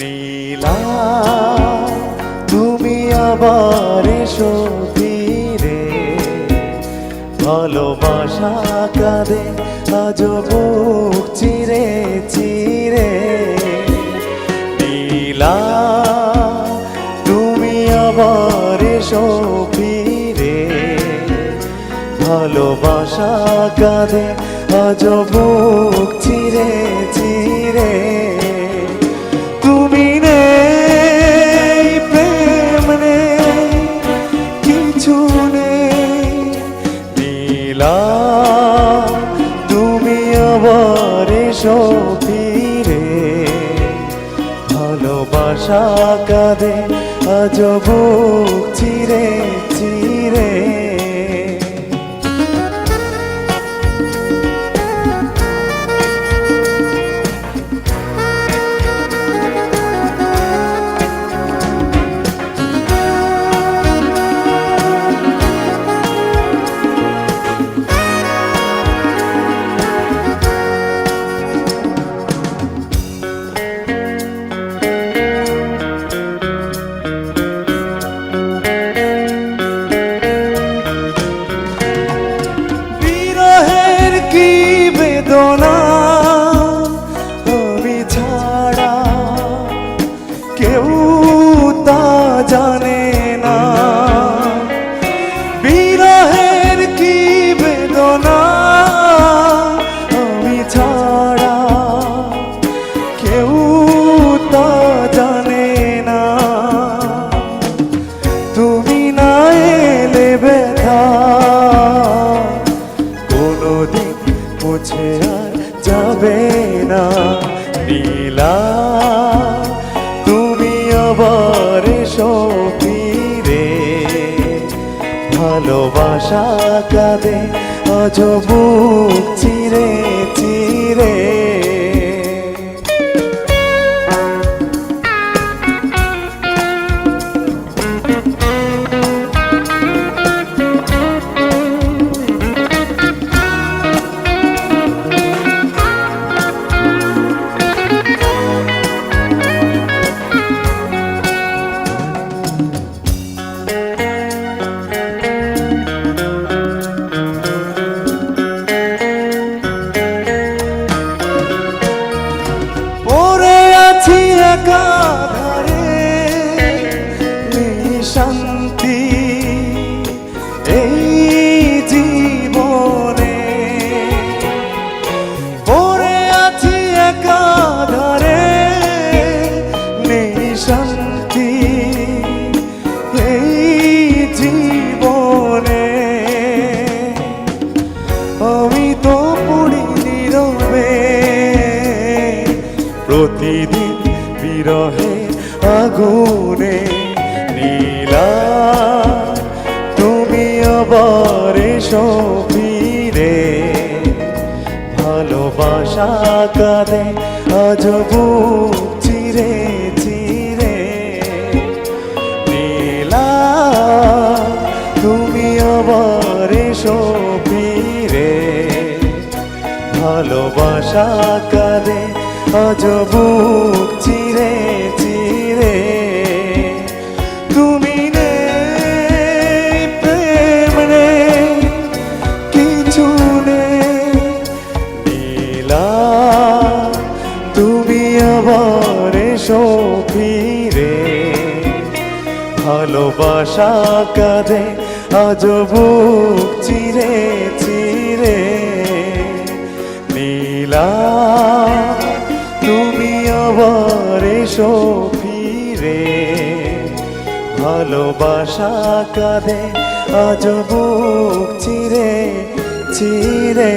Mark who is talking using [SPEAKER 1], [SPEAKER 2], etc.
[SPEAKER 1] নীলা, তুমি আবার এসো ফিরে ভালোবাসা কাঁদে আজ বুক চিরে চিরে। নীলা, তুমি আবার এসো ফিরে। ভালোবাসা কাঁদে আজ বুক চিরে চিরে। তুমি নেই, প্রেম নেই, কিছু নেই। নীলা, তুমি আবার এসো ফিরে। ভালোবাসা কাঁদে আজ বুক চিরে চিরে জানে না। বিরহের কি বেদনা? আমি ছাড়া কেউ তা জানে না। তুমি না এলে ব্যথা। কোনোদিন মুছে আর যাবে না। নীলা ভালোবাসা কাঁদে অজ বুক চিরে চিরে। শান্তি এই জীবনে। পড়ে আছি একা ধারে নেই শান্তি এই জীবনে। আমি তো পড়ি নীরবে, প্রতিদিন বিরহে আগুনে। আবার এসো ফিরে ভালোবাসা কাঁদে, আজ চিরে চিরে। নীলা, তুমি আবার এসো ফিরে, ভালোবাসা কাঁদে, আজ বুক চিরে এসো ফিরে ভালোবাসা কাঁদে আজ বুক চিরে চিরে। নীলা, তুমি আবার এসো ফিরে, ভালোবাসা কাঁদে আজ বুক চিরে চিরে।